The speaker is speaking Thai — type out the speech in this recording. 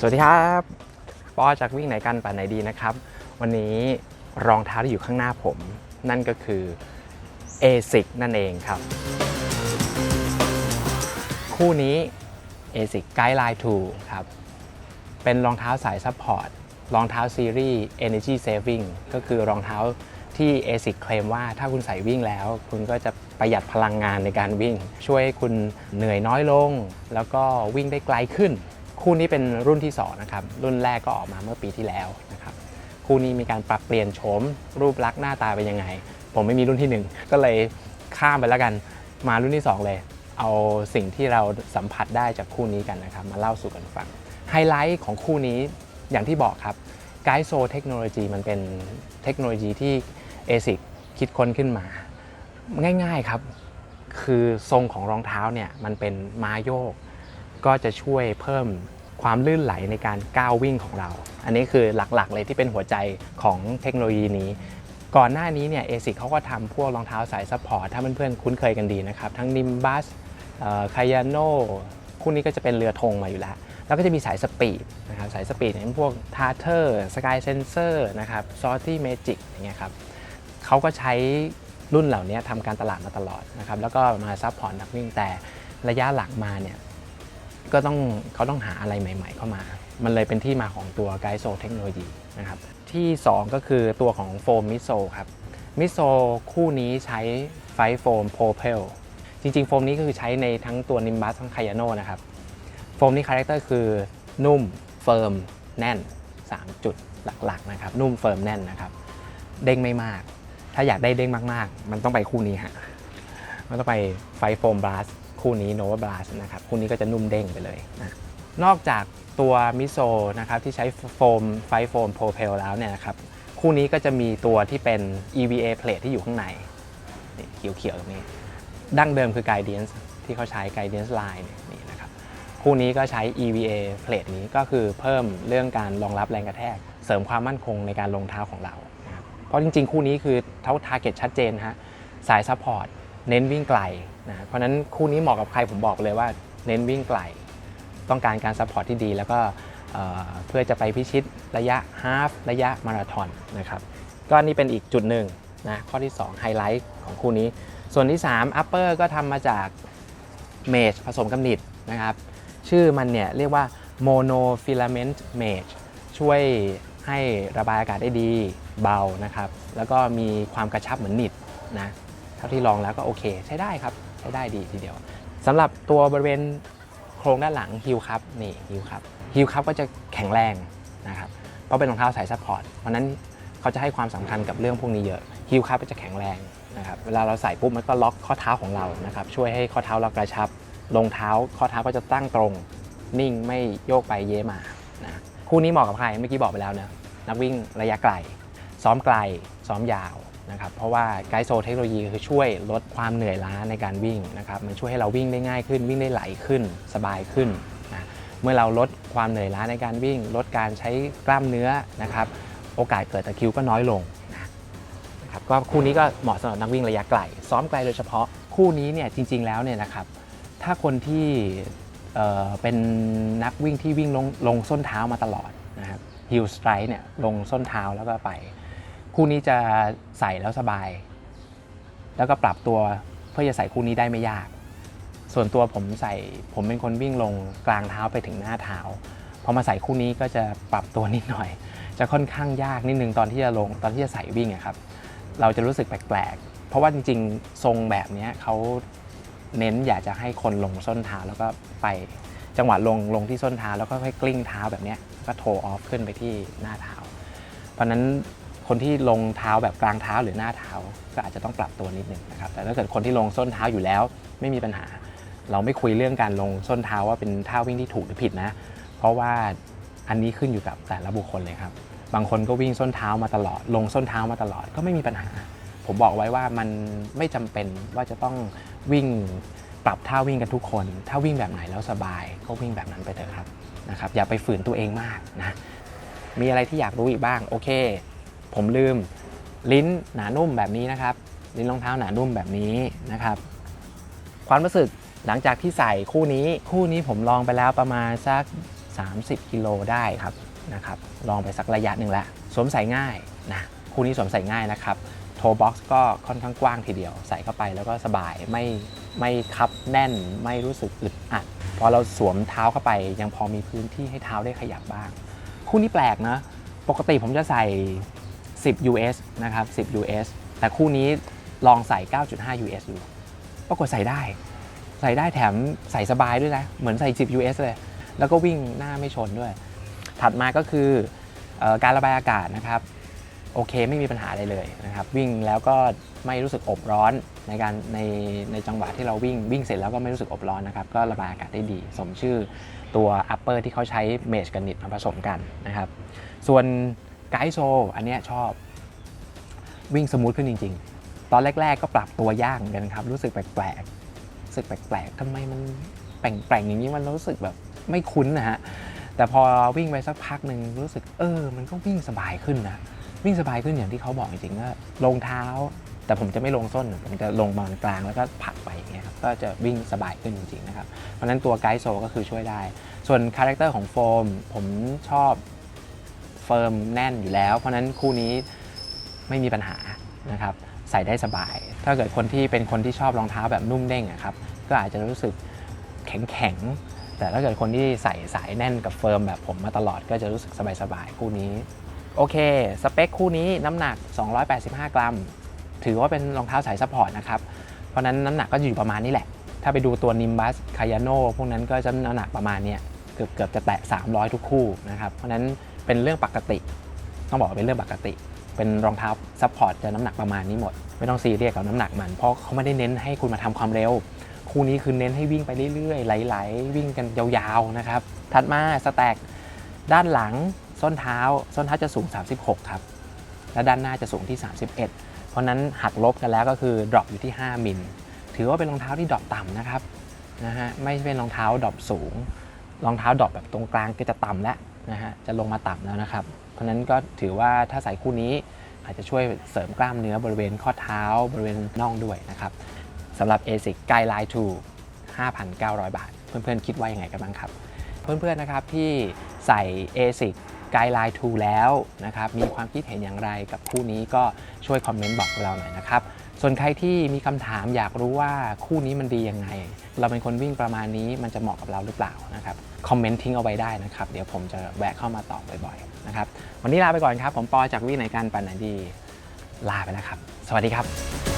สวัสดีครับปอจากวิ่งไหนกันป่าไหนดีนะครับ วันนี้รองเท้าที่อยู่ข้างหน้าผม นั่นก็คือ ASIC นั่นเองครับ คู่นี้ ASIC Guideline 2 ครับ เป็นรองเท้าสายซัพพอร์ตรองเท้าซีรีส์ Energy Saving ก็คือรองเท้าที่ ASIC เคลมว่าถ้าคุณใส่วิ่งแล้ว คุณก็จะประหยัดพลังงานในการวิ่ง ช่วยให้คุณเหนื่อยน้อยลง แล้วก็วิ่งได้ไกลขึ้น คู่นี้เป็นรุ่นที่2นะครับรุ่นแรกก็ออกมาเมื่อปีที่แล้วนะครับคู่นี้มีการปรับเปลี่ยนโฉมรูปลักษณ์หน้าตาเป็นยังไง ผมไม่มีรุ่นทีหนึ่1 ก็เลยข้ามไปแล้วกันมารุ่นที่ 2 เลย เอาสิ่งที่เราสัมผัสได้จากคู่นี้กันนะครับมาเล่าสู่กันฟังไฮไลท์ของคู่นี้อย่างที่บอกครับไกด์โซเทคโนโลยีมันเป็นเทคโนโลยีที่ ASIC คิดค้นขึ้นมา ง่ายๆครับ คือทรงของรองเท้าเนี่ยมันเป็นม้าโยก ก็จะช่วยเพิ่มความลื่นไหลในการก้าววิ่งของเรา อันนี้คือหลักๆเลยที่เป็นหัวใจของเทคโนโลยีนี้ ก่อนหน้านี้เนี่ยเอซิเขาก็ทำพวกรองเท้าสายซัพพอร์ตถ้าเพื่อนๆคุ้นเคยกันดีนะครับ ทั้งนิมบัสคายาโนคู่นี้ก็จะเป็นเรือธงมาอยู่แล้ว แล้วก็จะมีสายสปีดนะครับสายสปีดอย่างพวกทาร์เทอร์สกายเซนเซอร์นะครับซอร์ตี้เมจิกอย่างเงี้ยครับเขาก็ใช้รุ่นเหล่านี้ทำการตลาดมาตลอดนะครับแล้วก็มาซัพพอร์ตนักวิ่งแต่ระยะหลังมาเนี่ย ก็ต้องเขาต้องหาอะไรใหม่ ๆ เข้ามา มันเลยเป็นที่มาของตัวไกด์โซเทคโนโลยีนะครับที่ 2 ก็คือตัวของโฟมมิโซครับมิโซคู่นี้ใช้ไฟโฟมโพเพลจริง ๆ โฟมนี้ก็คือใช้ในทั้งตัวนิมบัสทั้งคายาโนนะครับโฟมนี้คาแรคเตอร์คือนุ่มเฟิร์มแน่น 3 จุดหลักๆนะครับนุ่มเฟิร์มแน่นนะครับเด้งไม่มาก ถ้าอยากได้เด้งมากๆ มันต้องไปคู่นี้ฮะมันต้องไปไฟโฟมบลัส คู่นี้โนวาบลัสนะครับคู่นี้ก็จะนุ่มเด้งไปเลยนะนอกจากตัวมิโซนะครับที่ใช้โฟมไฟโฟมโพเพลแล้วเนี่ยนะครับคู่นี้ก็จะมีตัวที่เป็น EVA plate ที่อยู่ข้างในนี่เขียวๆตรงนี้ ดั้งเดิมคือ Guidance ที่เขาใช้ Guidance Line นี่นี่นะครับคู่นี้ก็ใช้ EVA plate นี้ก็คือเพิ่มเรื่องการรองรับแรงกระแทก เสริมความมั่นคงในการลงเท้าของเรา เพราะจริงๆ คู่นี้คือเท้า target ชัดเจนฮะสายซัพพอร์ต เน้นวิ่งไกลนะเพราะนั้นคู่นี้เหมาะกับใครผมบอกเลยว่าเน้นวิ่งไกล ต้องการการซัพพอร์ตที่ดีแล้วก็เพื่อจะไปพิชิตระยะฮาฟระยะมาราธอนนะครับก็นี่เป็นอีกจุดหนึ่งนะข้อที่2ไฮไลท์ของคู่นี้ ส่วนที่3 upper ก็ทำมาจากเมชผสมกับนิดนะครับ ชื่อมันเนี่ยเรียกว่า monofilament mesh ช่วยให้ระบายอากาศได้ดีเบานะครับ แล้วก็มีความกระชับเหมือนนิดนะ เท่าที่ลองแล้วก็โอเค ใช้ได้ครับ ใช้ได้ดีทีเดียวสำหรับตัวบริเวณโครงด้านหลังฮิลครับนี่ฮิลครับฮิลครับก็จะแข็งแรงนะครับเพราะเป็นรองเท้าสายซัพพอร์ตเพราะนั้นเขาจะให้ความสำคัญกับเรื่องพวกนี้เยอะฮิลครับก็จะแข็งแรงนะครับเวลาเราใส่ปุ๊บมันก็ล็อกข้อเท้าของเรานะครับช่วยให้ข้อเท้าเรากระชับรองเท้าข้อเท้าก็จะตั้งตรง นิ่งไม่โยกไปเย้มานะคู่นี้เหมาะกับใครเมื่อกี้บอกไปแล้วนะนักวิ่งระยะไกล ซ้อมไกล ซ้อมยาว นะครับเพราะว่าไกด์โซเทคโนโลยีคือช่วยลดความเหนื่อยล้าในการวิ่งนะครับมันช่วยให้เราวิ่งได้ง่ายขึ้น วิ่งได้ไหลขึ้น สบายขึ้นนะเมื่อเราลดความเหนื่อยล้าในการวิ่ง ลดการใช้กล้ามเนื้อนะครับโอกาสเกิดตะคิวก็น้อยลงนะครับก็คู่นี้ก็เหมาะสำหรับนักวิ่งระยะไกลซ้อมไกลโดยเฉพาะคู่นี้เนี่ยจริง ๆแล้วเนี่ยนะครับถ้าคนที่เเป็นนักวิ่งที่วิ่งลงลงส้นเท้ามาตลอดนะครับฮิลสไตร์เนี่ยลงส้นเท้าแล้วก็ไป คู่นี้จะใส่แล้วสบาย แล้วก็ปรับตัวเพื่อจะใส่คู่นี้ได้ไม่ยาก ส่วนตัวผมใส่ผมเป็นคนวิ่งลงกลางเท้าไปถึงหน้าเท้าพอมาใส่คู่นี้ก็จะปรับตัวนิดหน่อย จะค่อนข้างยากนิดนึงตอนที่จะลงตอนที่จะใส่วิ่งอะครับ เราจะรู้สึกแปลกๆ เพราะว่าจริงๆ ทรงแบบนี้เขาเน้นอยากจะให้คนลงส้นเท้าแล้วก็ไปจังหวะลงลงที่ส้นเท้าแล้วก็ค่อยๆกลิ้งเท้าแบบนี้ก็โทออฟขึ้นไปที่หน้าเท้า เพราะนั้น คนที่ลงเท้าแบบกลางเท้าหรือหน้าเท้า ก็อาจจะต้องปรับตัวนิดหนึ่งนะครับแต่ถ้าเกิดคนที่ลงส้นเท้าอยู่แล้วไม่มีปัญหา เราไม่คุยเรื่องการลงส้นเท้าว่าเป็นท่าวิ่งที่ถูกหรือผิดนะ เพราะว่าอันนี้ขึ้นอยู่กับแต่ละบุคคลเลยครับ บางคนก็วิ่งส้นเท้ามาตลอด ลงส้นเท้ามาตลอดก็ไม่มีปัญหา ผมบอกไว้ว่ามันไม่จำเป็นว่าจะต้องวิ่งปรับท่าวิ่งกันทุกคน ถ้าวิ่งแบบไหนแล้วสบายก็วิ่งแบบนั้นไปเถอะครับนะครับ อย่าไปฝืนตัวเองมากนะ มีอะไรที่อยากรู้อีกบ้าง โอเค ผมลืมลิ้นหนานุ่มแบบนี้นะครับ ลิ้นรองเท้าหนานุ่มแบบนี้นะครับ ความรู้สึกหลังจากที่ใส่คู่นี้คู่นี้ผมลองไปแล้วประมาณสัก 30กิโลได้ครับนะครับลองไปสักระยะหนึ่งแล้วสวมใส่ง่ายนะคู่นี้สวมใส่ง่ายนะครับโทบ็อกซ์ก็ค่อนข้างกว้างทีเดียว ใส่เข้าไปแล้วก็สบายไม่ไม่คับแน่นไม่รู้สึกอึดอัดพอเราสวมเท้าเข้าไป ยังพอมีพื้นที่ให้เท้าได้ขยับบ้าง คู่นี้แปลกนะ ปกติผมจะใส่ 10 US นะครับ10 US แต่คู่นี้ลองใส่ 9.5 US ดูปรากฏใส่ได้ ใส่ได้แถมใส่สบายด้วยนะ เหมือนใส่ 10 US เลย แล้วก็วิ่งหน้าไม่ชนด้วย ถัดมาก็คืออการระบายอากาศนะครับโอเคไม่มีปัญหาอะไรเลยนะครับ วิ่งแล้วก็ไม่รู้สึกอบร้อนในการในในจังหวะที่เราวิ่งวิ่งเสร็จแล้วก็ไม่รู้สึกอบร้อนนะครับ ก็ระบายอากาศได้ดี สมชื่อตัว upper ที่เขาใช้เมชกับนิดมาผสมกันนะครับ ส่วน ไกด์โซอันนี้ชอบวิ่งสมูทขึ้นจริง ๆ ตอนแรก ๆ ก็ปรับตัวยากเหมือนกันครับ รู้สึกแปลกๆรู้สึกแปลกๆทำไมมันแปลงๆอย่างนี้มันรู้สึกแบบไม่คุ้นนะฮะแต่พอวิ่งไปสักพักหนึ่งรู้สึกเออ มันก็วิ่งสบายขึ้นนะวิ่งสบายขึ้นอย่างที่เขาบอกจริงๆว่ารองเท้า แต่ผมจะไม่ลงส้น ผมจะลงมากลางแล้วก็ผักไปอย่างเงี้ยครับก็จะวิ่งสบายขึ้นจริงๆนะครับเพราะฉะนั้นตัวไกด์โซก็คือช่วยได้ ส่วนคาแรคเตอร์ของโฟมผมชอบ เฟิร์มแน่นอยู่แล้ว เพราะนั้นคู่นี้ไม่มีปัญหานะครับใส่ได้สบาย ถ้าเกิดคนที่เป็นคนที่ชอบรองเท้าแบบนุ่มเด้งอะครับก็อาจจะรู้สึกแข็งๆแต่ถ้าเกิดคนที่ใส่สายแน่นกับเฟิร์มแบบผมมาตลอดก็จะรู้สึกสบายๆคู่นี้ โอเค สเปคคู่นี้น้ำหนัก 285 กรัม ถือว่าเป็นรองเท้าสายซัพพอร์ตนะครับ เพราะนั้นน้ำหนักก็อยู่ประมาณนี้แหละ ถ้าไปดูตัว Nimbus k a y a n o พวกนั้นก็จะน้ำหนักประมาณเนี้ยเกือบเกือบจะแตะ 300 ทุกคู่นะครับ เพราะนั้น เป็นเรื่องปกติ ต้องบอกว่าเป็นเรื่องปกติ เป็นรองเท้าซัพพอร์ตจะน้ำหนักประมาณนี้หมด ไม่ต้องซีเรียสกับน้ำหนักมัน เพราะเขาไม่ได้เน้นให้คุณมาทำความเร็ว คู่นี้คือเน้นให้วิ่งไปเรื่อยๆ ไหลๆ วิ่งกันยาวๆ นะครับ ถัดมาสแต็กด้านหลังส้นเท้า ส้นเท้าจะสูง 36 ครับ และด้านหน้าจะสูงที่ 31 เพราะนั้นหักลบกันแล้วก็คือดรอปอยู่ที่ 5 มิล ถือว่าเป็นรองเท้าที่ดรอปต่ำนะครับนะฮะไม่ใช่เป็นรองเท้าดรอปสูง รองเท้าดรอปแบบตรงกลางก็จะต่ำแล้ว นะฮะจะลงมาต่ำแล้วนะครับ เพราะนั้นก็ถือว่าถ้าใส่คู่นี้อาจจะช่วยเสริมกล้ามเนื้อบริเวณข้อเท้า บริเวณน่องด้วยนะครับสำหรับ ASIC Guideline 2 5,900 บาท เพื่อนๆ คิดว่ายังไงกันบ้างครับ เพื่อนๆนะครับที่ใส่ ASIC Guideline 2 แล้วนะครับมีความคิดเห็นอย่างไรกับคู่นี้ก็ช่วยคอมเมนต์บอกเราหน่อยนะครับ ส่วนใครที่มีคำถามอยากรู้ว่าคู่นี้มันดียังไง เราเป็นคนวิ่งประมาณนี้มันจะเหมาะกับเราหรือเปล่านะครับคอมเมนต์ทิ้งเอาไว้ได้นะครับ เดี๋ยวผมจะแวะเข้ามาตอบบ่อยๆนะครับวันนี้ลาไปก่อนครับ ผมปอจากวิ่งไหนกันปันไหนดี ลาไปแล้วครับ สวัสดีครับ